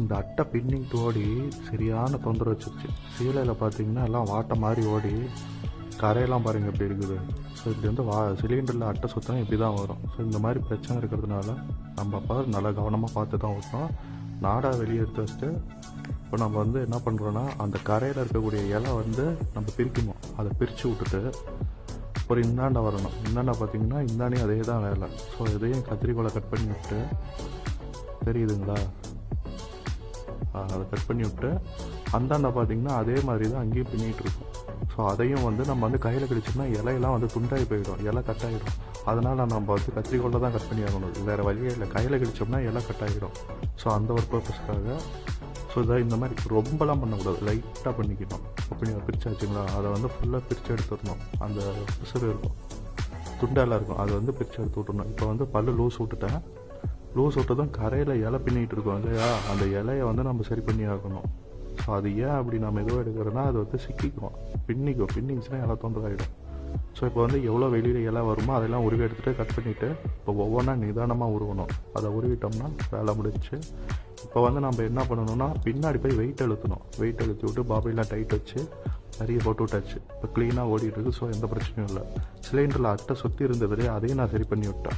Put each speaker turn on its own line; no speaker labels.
இந்த அட்டை பின்னிங் ஓடி சரியான தொந்தரவு வச்சிருச்சு. சீலையில் பார்த்தீங்கன்னா எல்லாம் வாட்டை மாதிரி ஓடி கரையெல்லாம் பாருங்கள் எப்படி இருக்குது. ஸோ இப்படி வந்து வா சிலிண்டரில் அட்டை சுத்தம் இப்படி தான் வரும். ஸோ இந்த மாதிரி பிரச்சனை இருக்கிறதுனால நம்ம அப்போ நல்லா கவனமாக பார்த்து தான் ஊற்றணும் நாடாக வெளியே எடுத்து வச்சுட்டு இப்போ நம்ம வந்து என்ன பண்ணுறோன்னா அந்த கரையில் இருக்கக்கூடிய இலை வந்து நம்ம பிரிக்கணும். அதை பிரித்து விட்டுட்டு ஒரு இந்தாண்டை வரணும். இந்தாண்டை பார்த்தீங்கன்னா இந்தாண்டையும் அதே தான் வேலை. ஸோ இதையும் கத்திரிக்கோலை கட் பண்ணி விட்டு தெரியுதுங்களா? அதை கட் பண்ணி விட்டு அந்தாண்டை பார்த்தீங்கன்னா அதே மாதிரி தான் அங்கேயும் பின்னிட்டு இருக்கும். ஸோ அதையும் வந்து நம்ம வந்து கையில் கடிச்சோம்னா இலையெல்லாம் வந்து துண்டாகி போயிடும் இலை கட் ஆகிடும் அதனால் நம்ம வந்து கத்திரிக்கோலை தான் கட் பண்ணி ஆகணும். வேறு வழியே இல்லை. கையில் கடிச்சோம்னா இலை கட் ஆகிடும் ஸோ அந்த ஒரு பர்பஸ்க்காக ஸோ இதை இந்த மாதிரி ரொம்பலாம் பண்ணக்கூடாது. லைட்டாக பண்ணிக்கணும். அப்படி பிரிச்சாச்சுங்களா? அதை வந்து ஃபுல்லாக பிரித்து எடுத்துடணும். அந்த பிசுறு இருக்கும். துண்டெல்லாம் இருக்கும். அதை வந்து பிரித்து எடுத்து விட்டுறணும் இப்போ வந்து பல்லு லூஸ் விட்டுட்டேன். லூஸ் தான் கரையில் இலை பின்னிட்டு இருக்கோம் இல்லையா? அந்த இலையை வந்து நம்ம சரி பண்ணி ஆகணும். ஸோ அது ஏன் அப்படி நம்ம எதுவும் எடுக்கிறோன்னா அது வந்து சிக்கிக்கும். பின்னிக்கும். பின்னிச்சுன்னா இலை தொந்தராகிடும் ஸோ இப்போ வந்து எவ்வளோ வெளியில் இலை வருமோ அதெல்லாம் உருவி எடுத்துகிட்டு கட் பண்ணிவிட்டு இப்போ ஒவ்வொன்றா நிதானமாக உருவணும். அதை உருவிட்டோம்னா வேலை முடிஞ்சுச்சு இப்போ வந்து நம்ம என்ன பண்ணணும்னா பின்னாடி போய் வெயிட் அழுத்தணும். வெயிட் அழுத்தி விட்டு பாபிலாம் டைட் வச்சு நிறைய போட்டு விட்டாச்சு. இப்போ க்ளீனாக ஓடிட்டு இருக்கு. ஸோ எந்த பிரச்சனையும் இல்லை. சிலிண்டரில் அட்டை சுற்றி இருந்ததுலேயே அதையும் நான் சரி பண்ணி விட்டேன்.